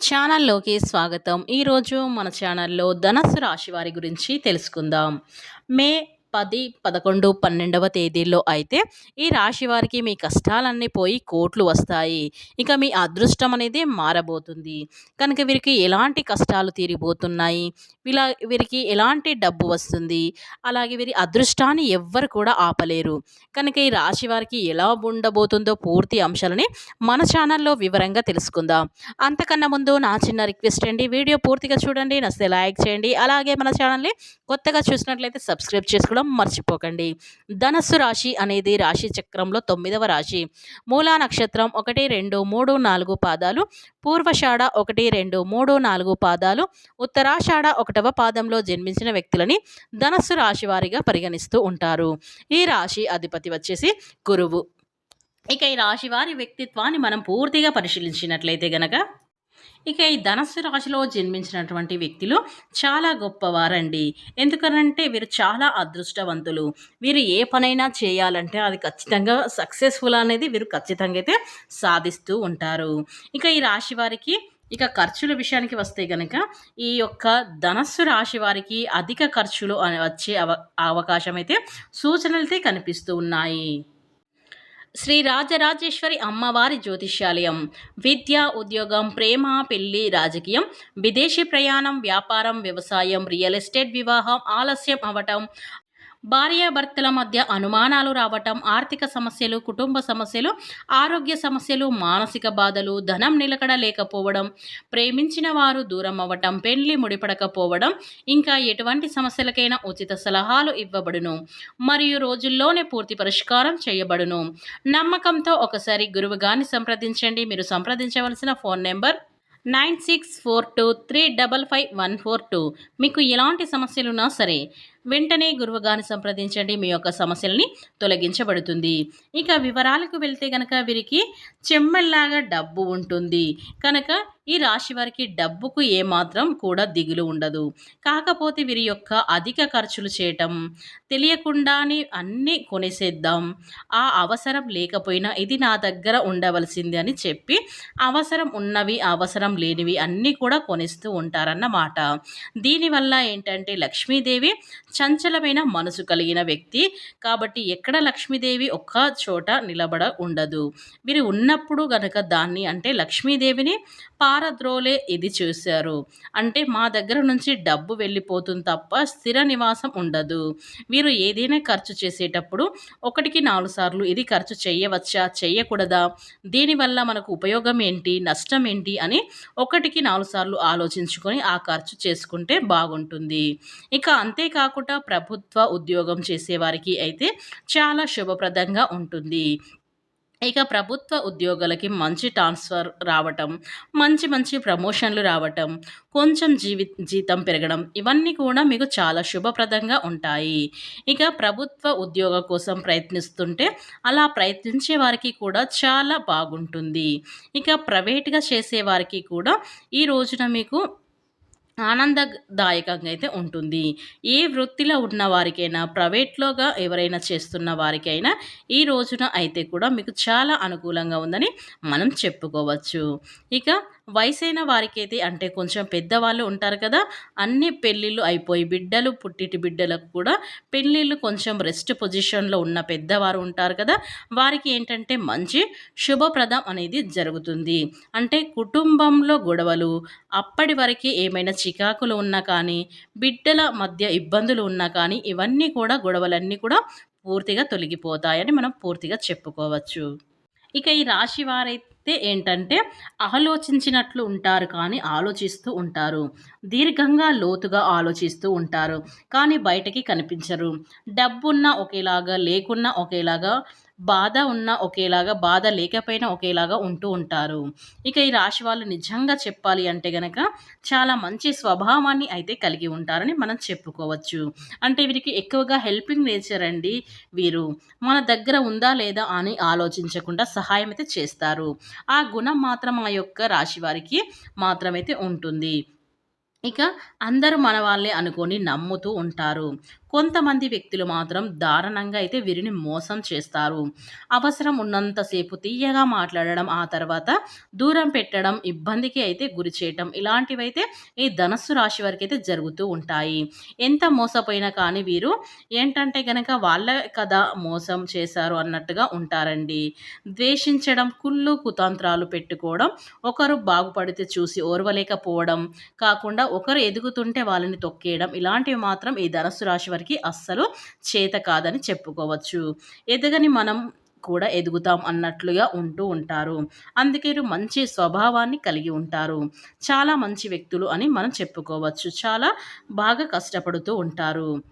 ఛానల్లోకి స్వాగతం. ఈరోజు మన ఛానల్లో ధనస్సు రాశి వారి గురించి తెలుసుకుందాం. మే పది పదకొండు పన్నెండవ తేదీల్లో అయితే ఈ రాశి వారికి మీ కష్టాలన్నీ పోయి కోట్లు వస్తాయి. ఇక మీ అదృష్టం అనేది మారబోతుంది. కనుక వీరికి ఎలాంటి కష్టాలు తీరిపోతున్నాయి? వీళ్ళ వీరికి ఎలాంటి డబ్బు వస్తుంది? అలాగే వీరి అదృష్టాన్ని ఎవ్వరు కూడా ఆపలేరు. కనుక ఈ రాశి వారికి ఎలా ఉండబోతుందో పూర్తి అంశాలని మన ఛానల్లో వివరంగా తెలుసుకుందాం. అంతకన్నా ముందు నా చిన్న రిక్వెస్ట్ అండి వీడియో పూర్తిగా చూడండి నచ్చితే లైక్ చేయండి అలాగే మన ఛానల్ని కొత్తగా చూసినట్లయితే సబ్స్క్రైబ్ చేసుకోవడం మర్చిపోకండి. ధనస్సు రాశి అనేది రాశి చక్రంలో తొమ్మిదవ రాశి. మూలా నక్షత్రం ఒకటి రెండు మూడు నాలుగు పాదాలు. పూర్వషాఢ ఒకటి రెండు మూడు నాలుగు పాదాలు. ఉత్తరాషాఢ ఒకటవ పాదంలో జన్మించిన వ్యక్తులని ధనస్సు రాశి వారిగా పరిగణిస్తూ ఉంటారు. ఈ రాశి అధిపతి వచ్చేసి గురువు. ఇక ఈ రాశి వారి వ్యక్తిత్వాన్ని మనం పూర్తిగా పరిశీలించినట్లయితే గనక ఇక ఈ ధనస్సు రాశిలో జన్మించినటువంటి వ్యక్తులు చాలా గొప్పవారండి. ఎందుకనంటే వీరు చాలా అదృష్టవంతులు. వీరు ఏ పనైనా చేయాలంటే అది ఖచ్చితంగా సక్సెస్ఫుల్ అనేది వీరు ఖచ్చితంగా అయితే సాధిస్తూ ఉంటారు. ఇక ఈ రాశి వారికి ఇక ఖర్చుల విషయానికి వస్తే గనక ఈ యొక్క ధనస్సు రాశి వారికి అధిక ఖర్చులు వచ్చే అవ అవకాశం అయితే సూచనలతో కనిపిస్తూ ఉన్నాయి. శ్రీ రాజరాజేశ్వరి అమ్మవారి జ్యోతిష్యాలయం. విద్య ఉద్యోగం ప్రేమ పెళ్ళి రాజకీయం విదేశీ ప్రయాణం వ్యాపారం వ్యవసాయం రియల్ ఎస్టేట్ వివాహం ఆలస్యం అవటం భార్యాభర్తల మధ్య అనుమానాలు రావటం ఆర్థిక సమస్యలు కుటుంబ సమస్యలు ఆరోగ్య సమస్యలు మానసిక బాధలు ధనం నిలకడ లేకపోవడం ప్రేమించిన వారు దూరం అవ్వటం పెళ్ళి ముడిపడకపోవడం ఇంకా ఎటువంటి సమస్యలకైనా ఉచిత సలహాలు ఇవ్వబడును మరియు రోజుల్లోనే పూర్తి పరిష్కారం చేయబడును. నమ్మకంతో ఒకసారి గురువుగాన్ని సంప్రదించండి. మీరు సంప్రదించవలసిన phone number nine six four two three double five one four two. మీకు ఎలాంటి సమస్యలున్నా సరే వెంటనే గురువుగారిని సంప్రదించండి. మీ యొక్క సమస్యల్ని తొలగించబడుతుంది. ఇక వివరాలకు వెళ్తే కనుక వీరికి చెమ్మల్లాగా డబ్బు ఉంటుంది. కనుక ఈ రాశి వారికి డబ్బుకు ఏమాత్రం కూడా దిగులు ఉండదు. కాకపోతే వీరి యొక్క అధిక ఖర్చులు చేయటం తెలియకుండానే అన్నీ కొనేసేద్దాం. ఆ అవసరం లేకపోయినా ఇది నా దగ్గర ఉండవలసింది అని చెప్పి అవసరం ఉన్నవి అవసరం లేనివి అన్నీ కూడా కొనిస్తూ ఉంటారన్నమాట. దీనివల్ల ఏంటంటే లక్ష్మీదేవి చంచలమైన మనసు కలిగిన వ్యక్తి. కాబట్టి ఎక్కడ లక్ష్మీదేవి ఒక్క చోట నిలబడ ఉండదు. వీరు ఉన్నప్పుడు గనక దాన్ని అంటే లక్ష్మీదేవిని పారద్రోలే ఇది చూశారు. అంటే మా దగ్గర నుంచి డబ్బు వెళ్ళిపోతుంది తప్ప స్థిర నివాసం ఉండదు. వీరు ఏదైనా ఖర్చు చేసేటప్పుడు ఒకటికి నాలుగు సార్లు ఇది ఖర్చు చేయవచ్చా? చేయకూడదా? దీనివల్ల మనకు ఉపయోగం ఏంటి? నష్టం ఏంటి? అని ఒకటికి నాలుగు సార్లు ఆలోచించుకొని ఆ ఖర్చు చేసుకుంటే బాగుంటుంది. ఇక అంతేకాకుండా ప్రభుత్వ ఉద్యోగం చేసేవారికి అయితే చాలా శుభప్రదంగా ఉంటుంది. ఇక ప్రభుత్వ ఉద్యోగులకి మంచి ట్రాన్స్ఫర్ రావటం మంచి మంచి ప్రమోషన్లు రావటం కొంచెం జీవి జీతం పెరగడం ఇవన్నీ కూడా మీకు చాలా శుభప్రదంగా ఉంటాయి. ఇక ప్రభుత్వ ఉద్యోగం కోసం ప్రయత్నిస్తుంటే అలా ప్రయత్నించే వారికి కూడా చాలా బాగుంటుంది. ఇక ప్రైవేట్గా చేసే వారికి కూడా ఈ రోజున మీకు ఆనందదాయకంగా అయితే ఉంటుంది. ఏ వృత్తిలో ఉన్న వారికైనా ప్రైవేట్లోగా ఎవరైనా చేస్తున్న వారికైనా ఈ రోజున అయితే కూడా మీకు చాలా అనుకూలంగా ఉందని మనం చెప్పుకోవచ్చు. ఇక వయసైన వారికైతే అంటే కొంచెం పెద్దవాళ్ళు ఉంటారు కదా అన్ని పెళ్ళిళ్ళు అయిపోయి బిడ్డలు పుట్టిటి బిడ్డలకు కూడా పెళ్ళిళ్ళు కొంచెం రెస్ట్ పొజిషన్లో ఉన్న పెద్దవారు ఉంటారు కదా వారికి ఏంటంటే మంచి శుభప్రదం అనేది జరుగుతుంది. అంటే కుటుంబంలో గొడవలు అప్పటి వరకు ఏమైనా చికాకులు ఉన్నా కానీ బిడ్డల మధ్య ఇబ్బందులు ఉన్నా కానీ ఇవన్నీ కూడా గొడవలన్నీ కూడా పూర్తిగా తొలగిపోతాయని మనం పూర్తిగా చెప్పుకోవచ్చు. ఇక ఈ రాశి వారైతే ఏంటంటే ఆలోచించినట్లు ఉంటారు కానీ ఆలోచిస్తూ ఉంటారు. దీర్ఘంగా లోతుగా ఆలోచిస్తూ ఉంటారు కానీ బయటకి కనిపించరు. డబ్బున్నా ఒకేలాగా లేకున్నా ఒకేలాగా బాధ ఉన్నా ఒకేలాగా బాధ లేకపోయినా ఒకేలాగా ఉంటూ ఉంటారు. ఇక ఈ రాశి వాళ్ళు నిజంగా చెప్పాలి అంటే గనక చాలా మంచి స్వభావాన్ని అయితే కలిగి ఉంటారని మనం చెప్పుకోవచ్చు. అంటే వీరికి ఎక్కువగా హెల్పింగ్ నేచర్ అండి వీరు. మన దగ్గర ఉందా లేదా అని ఆలోచించకుండా సహాయం అయితే చేస్తారు. ఆ గుణం మాత్రం ఆ యొక్క రాశి వారికి మాత్రమైతే ఉంటుంది. ఇక అందరూ మన వాళ్ళే అనుకొని నమ్ముతూ ఉంటారు. కొంతమంది వ్యక్తులు మాత్రం దారుణంగా అయితే వీరిని మోసం చేస్తారు. అవసరం ఉన్నంతసేపు తీయగా మాట్లాడడం ఆ తర్వాత దూరం పెట్టడం ఇబ్బందికి అయితే గురి చేయటం ఇలాంటివైతే ఈ ధనస్సు రాశి వారికి అయితే జరుగుతూ ఉంటాయి. ఎంత మోసపోయినా కానీ వీరు ఏంటంటే కనుక వాళ్ళ కదా మోసం చేశారు అన్నట్టుగా ఉంటారండి. ద్వేషించడం కుళ్ళు కుతంత్రాలు పెట్టుకోవడం ఒకరు బాగుపడితే చూసి ఓర్వలేకపోవడం కాకుండా ఒకరు ఎదుగుతుంటే వాళ్ళని తొక్కేయడం ఇలాంటివి మాత్రం ఈ ధనస్సు రాశి వారికి అస్సలు చేత కాదని చెప్పుకోవచ్చు. ఎదగని మనం కూడా ఎదుగుతాం అన్నట్లుగా ఉంటూ ఉంటారు. అందుకే మంచి స్వభావాన్ని కలిగి ఉంటారు. చాలా మంచి వ్యక్తులు అని మనం చెప్పుకోవచ్చు. చాలా బాగా కష్టపడుతూ ఉంటారు.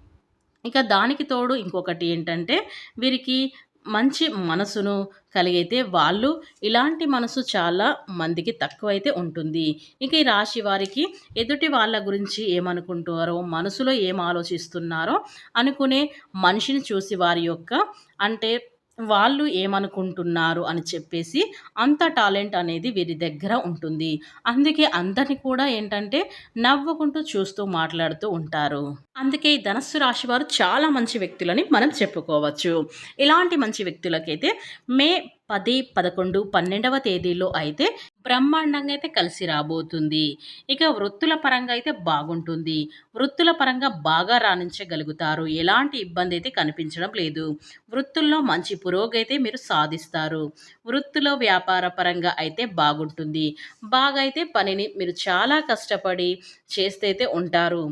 ఇక దానికి తోడు ఇంకొకటి ఏంటంటే వీరికి మంచి మనసును కలిగైతే వాళ్ళు ఇలాంటి మనసు చాలా మందికి తక్కువైతే ఉంటుంది. ఇక ఈ రాశి వారికి ఎదుటి వాళ్ళ గురించి ఏమనుకుంటున్నారో మనసులో ఏం ఆలోచిస్తున్నారో అనుకునే మనిషిని చూసి వారి యొక్క అంటే వాళ్ళు ఏమనుకుంటున్నారు అని చెప్పేసి అంత టాలెంట్ అనేది వీరి దగ్గర ఉంటుంది. అందుకే అందరిని కూడా ఏంటంటే నవ్వుకుంటూ చూస్తూ మాట్లాడుతూ ఉంటారు. అందుకే ఈ ధనస్సు రాశి వారు చాలా మంచి వ్యక్తులని మనం చెప్పుకోవచ్చు. ఇలాంటి మంచి వ్యక్తులకైతే మే పది పదకొండు పన్నెండవ తేదీలో అయితే బ్రహ్మాండంగా అయితే కలిసి రాబోతుంది. ఇక వృత్తుల పరంగా అయితే బాగుంటుంది. వృత్తుల పరంగా బాగా రాణించగలుగుతారు. ఎలాంటి ఇబ్బంది అయితే కనిపించడం లేదు. వృత్తుల్లో మంచి పురోగైతే మీరు సాధిస్తారు. వృత్తిలో వ్యాపార పరంగా అయితే బాగుంటుంది. బాగా అయితే పనిని మీరు చాలా కష్టపడి చేస్తే అయితే ఉంటారు.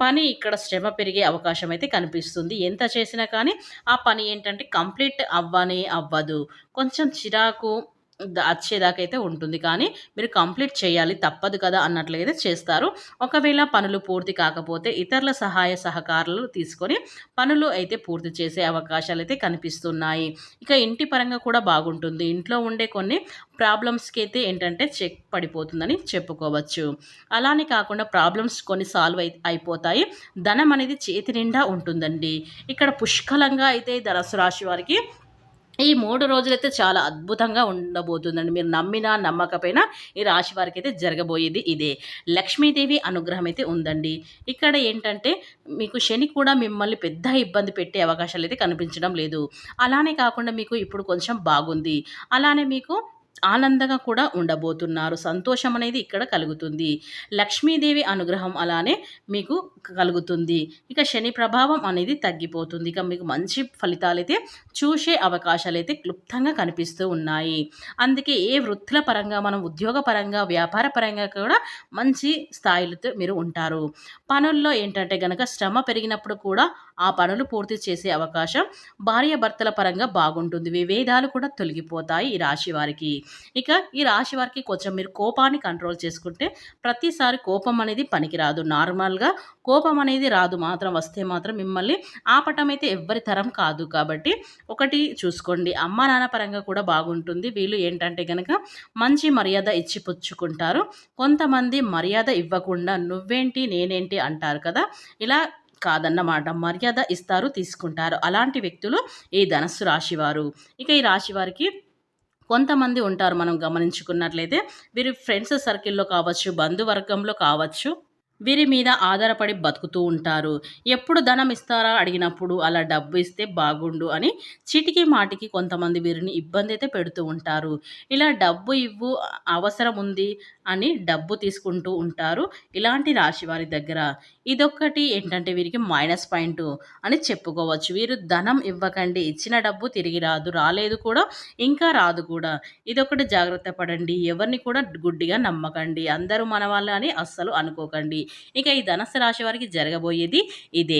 పని ఇక్కడ శ్రమ పెరిగే అవకాశం అయితే కనిపిస్తుంది. ఎంత చేసినా కానీ ఆ పని ఏంటంటే కంప్లీట్ అవ్వనే అవ్వదు. కొంచెం చిరాకు వచ్చేదాకైతే ఉంటుంది. కానీ మీరు కంప్లీట్ చేయాలి తప్పదు కదా అన్నట్లయితే చేస్తారు. ఒకవేళ పనులు పూర్తి కాకపోతే ఇతరుల సహాయ సహకారాలు తీసుకొని పనులు అయితే పూర్తి చేసే అవకాశాలు అయితే కనిపిస్తున్నాయి. ఇక ఇంటి పరంగా కూడా బాగుంటుంది. ఇంట్లో ఉండే కొన్ని ప్రాబ్లమ్స్కి అయితే ఏంటంటే చెక్ పడిపోతుందని చెప్పుకోవచ్చు. అలానే కాకుండా ప్రాబ్లమ్స్ కొన్ని సాల్వ్ అయి అయిపోతాయి. ధనం అనేది చేతి నిండా ఉంటుందండి. ఇక్కడ పుష్కలంగా అయితే ధనసు రాశి వారికి ఈ మూడు రోజులైతే చాలా అద్భుతంగా ఉండబోతుందండి. మీరు నమ్మినా నమ్మకపోయినా ఈ రాశి వారికి అయితే జరగబోయేది ఇదే. లక్ష్మీదేవి అనుగ్రహం అయితే ఉందండి. ఇక్కడ ఏంటంటే మీకు శని కూడా మిమ్మల్ని పెద్ద ఇబ్బంది పెట్టే అవకాశాలు అయితే కనిపించడం లేదు. అలానే కాకుండా మీకు ఇప్పుడు కొంచెం బాగుంది. అలానే మీకు ఆనందంగా కూడా ఉండబోతున్నారు. సంతోషం అనేది ఇక్కడ కలుగుతుంది. లక్ష్మీదేవి అనుగ్రహం అలానే మీకు కలుగుతుంది. ఇక శని ప్రభావం అనేది తగ్గిపోతుంది. ఇక మీకు మంచి ఫలితాలైతే చూసే అవకాశాలు అయితే క్లుప్తంగా కనిపిస్తూ ఉన్నాయి. అందుకే ఏ వృత్తుల పరంగా మనం ఉద్యోగ పరంగా వ్యాపార పరంగా కూడా మంచి స్థాయిలతో మీరు ఉంటారు. పనుల్లో ఏంటంటే కనుక శ్రమ పెరిగినప్పుడు కూడా ఆ పనులు పూర్తి చేసే అవకాశం భార్యాభర్తల పరంగా బాగుంటుంది. విభేదాలు కూడా తొలగిపోతాయి ఈ రాశి వారికి. ఇక ఈ రాశి వారికి కొంచెం మీరు కోపాన్ని కంట్రోల్ చేసుకుంటే ప్రతిసారి కోపం అనేది పనికిరాదు. నార్మల్గా కోపం అనేది రాదు. మాత్రం వస్తే మాత్రం మిమ్మల్ని ఆపటం అయితే ఎవ్వరి తరం కాదు. కాబట్టి ఒకటి చూసుకోండి. అమ్మ నాన్న పరంగా కూడా బాగుంటుంది. వీళ్ళు ఏంటంటే కనుక మంచి మర్యాద ఇచ్చి పుచ్చుకుంటారు. కొంతమంది మర్యాద ఇవ్వకుండా నువ్వేంటి? నేనేంటి? అంటారు కదా. ఇలా కాదన్నమాట. మర్యాద ఇస్తారు తీసుకుంటారు. అలాంటి వ్యక్తులు ఈ ధనస్సు రాశివారు ఇక ఈ రాశి వారికి కొంతమంది ఉంటారు మనం గమనించుకున్నట్లయితే. వీరి ఫ్రెండ్స్ సర్కిల్లో కావచ్చు బంధువర్గంలో కావచ్చు. వీరి మీద ఆధారపడి బతుకుతూ ఉంటారు. ఎప్పుడు ధనం ఇస్తారా అడిగినప్పుడు అలా డబ్బు ఇస్తే బాగుండు అని చిటికి మాటికి కొంతమంది వీరిని ఇబ్బంది అయితే పెడుతూ ఉంటారు. ఇలా డబ్బు ఇవ్వు అవసరం ఉంది అని డబ్బు తీసుకుంటూ ఉంటారు ఇలాంటి రాశి వారి దగ్గర. ఇదొక్కటి ఏంటంటే వీరికి మైనస్ పాయింట్ అని చెప్పుకోవచ్చు. వీరు ధనం ఇవ్వకండి ఇచ్చిన డబ్బు తిరిగి రాదు రాలేదు కూడా ఇంకా రాదు కూడా. ఇదొకటి జాగ్రత్త పడండి ఎవరిని కూడా గుడ్డిగా నమ్మకండి అందరూ మన వాళ్ళని అని అస్సలు అనుకోకండి. ఇక ఈ ధనస్సు రాశి వారికి జరగబోయేది ఇదే.